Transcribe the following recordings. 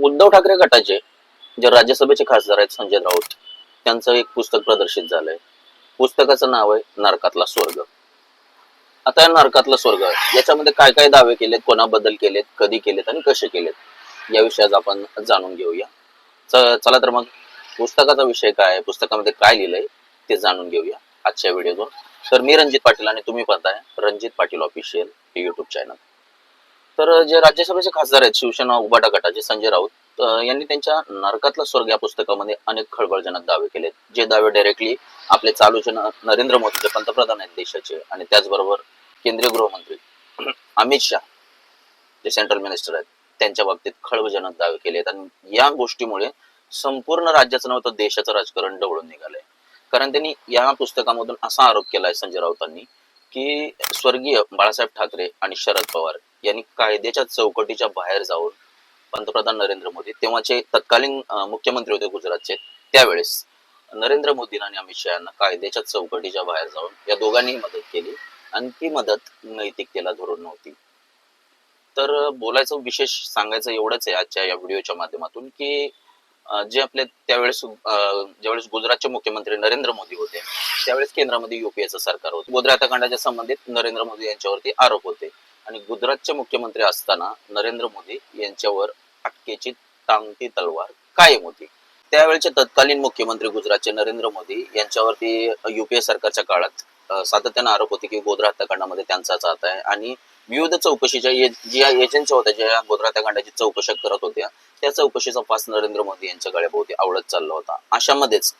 उद्धव ठाकरे गटाचे जे राज्यसभेचे खासदार आहेत संजय राऊत त्यांचं एक पुस्तक प्रदर्शित झालंय. पुस्तकाचं नाव आहे नरकातला स्वर्ग. आता या नरकातला स्वर्ग याच्यामध्ये काय काय दावे केलेत कोणाबद्दल केलेत कधी केलेत आणि कसे केलेत या विषयात आपण जाणून घेऊया. चला तर मग पुस्तकाचा विषय काय आहे पुस्तकामध्ये काय लिहिलंय ते जाणून घेऊया आजच्या व्हिडिओतून. तर मी रणजित पाटील आणि तुम्ही पाहताय Ranjit Patil official YouTube channel तर जे राज्यसभेचे खासदार आहेत शिवसेना उबाटा गटाचे संजय राऊत यांनी त्यांच्या नरकातला स्वर्ग या पुस्तकामध्ये अनेक खळबळजनक दावे केले जे दावे डायरेक्टली आपले चालूचे नरेंद्र मोदी जे पंतप्रधान आहेत देशाचे आणि त्याचबरोबर केंद्रीय गृहमंत्री अमित शहा जे सेंट्रल मिनिस्टर आहेत त्यांच्या बाबतीत खळबळजनक दावे केले आहेत आणि या गोष्टीमुळे संपूर्ण राज्याचं नव्हतं देशाचं राजकारण डवळून निघालंय. कारण त्यांनी या पुस्तकामधून असा आरोप केलाय संजय राऊतांनी की स्वर्गीय बाळासाहेब ठाकरे आणि शरद पवार यांनी कायद्याच्या चौकटीच्या बाहेर जाऊन पंतप्रधान नरेंद्र मोदी तेव्हाचे तत्कालीन मुख्यमंत्री होते गुजरातचे त्यावेळेस नरेंद्र मोदी आणि अमित शहा यांना कायद्याच्या चौकटीच्या बाहेर जाऊन या दोघांनी मदत केली. आणि ती मदत नैतिकतेला धरून नव्हती. तर बोलायचं विशेष सांगायचं एवढंच आहे आजच्या या व्हिडिओच्या माध्यमातून की जे आपले त्यावेळेस ज्यावेळेस गुजरातचे मुख्यमंत्री नरेंद्र मोदी होते त्यावेळेस केंद्रामध्ये युपीएचं सरकार होतं. गुजरात हत्याकांडाच्या संबंधित नरेंद्र मोदी यांच्यावरती आरोप होते. आणि गुजरातचे मुख्यमंत्री असताना नरेंद्र मोदी यांच्यावर अटकेची टांगती तलवार कायम होती. त्यावेळेचे तत्कालीन मुख्यमंत्री गुजरातचे नरेंद्र मोदी यांच्यावरती युपीए सरकारच्या काळात सातत्याने सातत्यानं आरोप होते की गोधरा हत्याकांडामध्ये त्यांचाच हात आहे आणि विविध चौकशीच्या ज्या एजन्सी होत्या ज्या गोधरा हत्याकांडाची चौकशी करत होत्या त्या चौकशीचा पास नरेंद्र मोदी यांच्या गळ्याभोवती आवडत चालला होता. अशामध्येच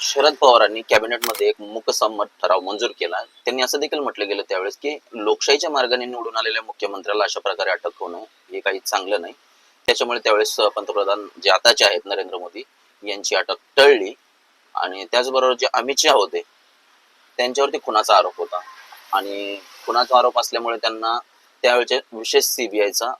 शरद पवारांनी कॅबिनेटमध्ये एक मूकसंमत ठराव मंजूर केला. त्यांनी असं देखील म्हटलं गेलं त्यावेळेस की लोकशाहीच्या मार्गाने निवडून आलेल्या मुख्यमंत्र्याला अशा प्रकारे अटक होणं हे काही चांगलं नाही. त्याच्यामुळे त्यावेळेस पंतप्रधान जे आताचे आहेत नरेंद्र मोदी यांची अटक टळली. आणि त्याचबरोबर जे अमित शहा होते त्यांच्यावरती खुनाचा आरोप होता. आणि खुनाचा आरोप असल्यामुळे त्यांना त्यावेळेचे विशेष सीबीआयचा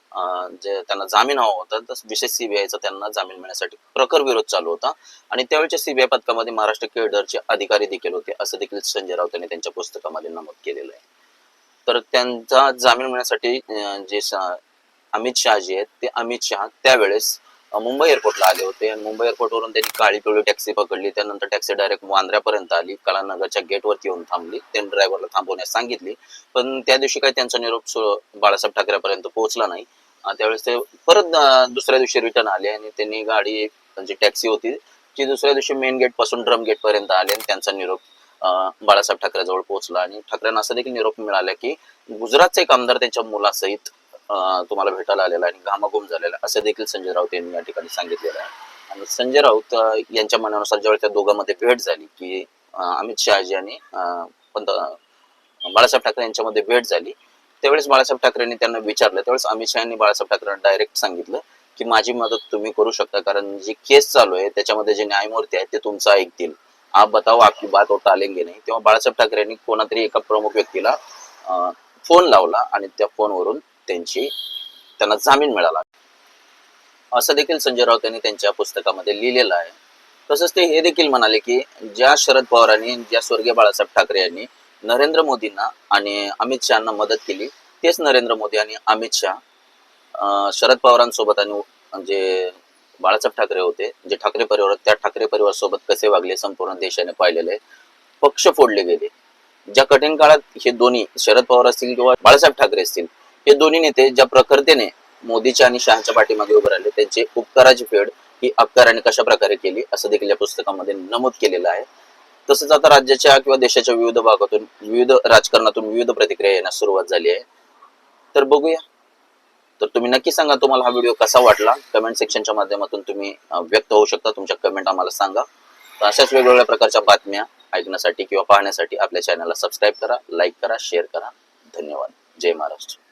जे त्यांना जामीन हवा होता तर विशेष सीबीआयचा त्यांना जामीन मिळण्यासाठी प्रखर विरोध चालू होता. आणि त्यावेळेच्या सीबीआय पथकामध्ये महाराष्ट्र केडरचे अधिकारी देखील होते असं देखील संजय राऊत यांनी त्यांच्या पुस्तकामध्ये नमूद केलेलं आहे. तर त्यांचा जामीन मिळण्यासाठी जे अमित शहा जे आहेत ते अमित शहा त्यावेळेस मुंबई एअरपोर्टला आले होते. आणि मुंबई एअरपोर्टवरून त्यांनी काळी पिवळी टॅक्सी पकडली. त्यानंतर टॅक्सी डायरेक्ट वांद्र्यापर्यंत आली. कलानगरच्या गेटवरती येऊन थांबली. त्यांनी ड्रायव्हरला थांबवण्यास सांगितली. पण त्या दिवशी काय त्यांचा निरोप बाळासाहेब ठाकरेपर्यंत पोहोचला नाही. त्यावेळेस ते परत दुसऱ्या दिवशी रिटर्न आले. आणि त्यांनी गाडी जी टॅक्सी होती ती दुसऱ्या दिवशी मेन गेटपासून ड्रम गेट पर्यंत आले. आणि त्यांचा निरोप बाळासाहेब ठाकरेजवळ पोहोचला. आणि ठाकरेंना असा देखील निरोप मिळाला की गुजरातचे एक आमदार त्यांच्या मुलासहित तुम्हाला भेटायला आलेला आणि घामाघूम झालेला असं देखील संजय राऊत यांनी या ठिकाणी सांगितलेलं आहे. आणि संजय राऊत यांच्या मनानुसार ज्यावेळी त्या दोघांमध्ये भेट झाली की अमित शहाजी आणि पंत बाळासाहेब ठाकरे यांच्यामध्ये भेट झाली त्यावेळेस बाळासाहेब ठाकरेंनी त्यांना विचारलं. त्यावेळेस अमित शहानी बाळासाहेब ठाकरेंना डायरेक्ट सांगितलं की माझी मदत तुम्ही करू शकता कारण जी केस चालू आहे त्याच्यामध्ये जे न्यायमूर्ती आहेत ते तुमचं ऐकतील. आप बताओ आपकी बात होता आलेंगे नाही. तेव्हा बाळासाहेब ठाकरेंनी कोणातरी एका प्रमुख व्यक्तीला फोन लावला आणि त्या फोनवरून त्यांची त्यांना जामीन मिळाला. असं देखील संजय राऊत यांनी त्यांच्या पुस्तकामध्ये लिहिलेलं आहे. तसंच ते हे देखील म्हणाले की ज्या शरद पवारांनी ज्या स्वर्गीय बाळासाहेब ठाकरे यांनी नरेंद्र मोदींना आणि अमित शहाना मदत केली तेच नरेंद्र मोदी आणि अमित शहा शरद पवारांसोबत आणि जे बाळासाहेब ठाकरे होते जे ठाकरे परिवार त्या ठाकरे परिवार सोबत कसे वागले संपूर्ण देशाने पाहिलेले पक्ष फोडले गेले. ज्या कठीण काळात हे दोन्ही शरद पवार असतील किंवा बाळासाहेब ठाकरे असतील हे दोन्ही नेते ज्या प्रखरतेने मोदीच्या आणि शहाच्या पाठीमागे उभे राहिले त्यांचे उपकाराची फेड ही अपकाराने कशा प्रकारे केली असं देखील या पुस्तकामध्ये नमूद केलेलं आहे. तसंच आता राज्याच्या किंवा देशाच्या विविध भागातून विविध राजकारणातून विविध प्रतिक्रिया येण्यास सुरुवात झाली आहे. तर बघूया. तर तुम्ही नक्की सांगा तुम्हाला हा व्हिडिओ कसा वाटला? कमेंट सेक्शनच्या माध्यमातून तुम्ही व्यक्त होऊ शकता. तुमच्या कमेंट आम्हाला सांगा. तर अशाच वेगवेगळ्या प्रकारच्या बातम्या ऐकण्यासाठी किंवा पाहण्यासाठी आपल्या चॅनलला सबस्क्राईब करा लाईक करा शेअर करा. धन्यवाद. जय महाराष्ट्र.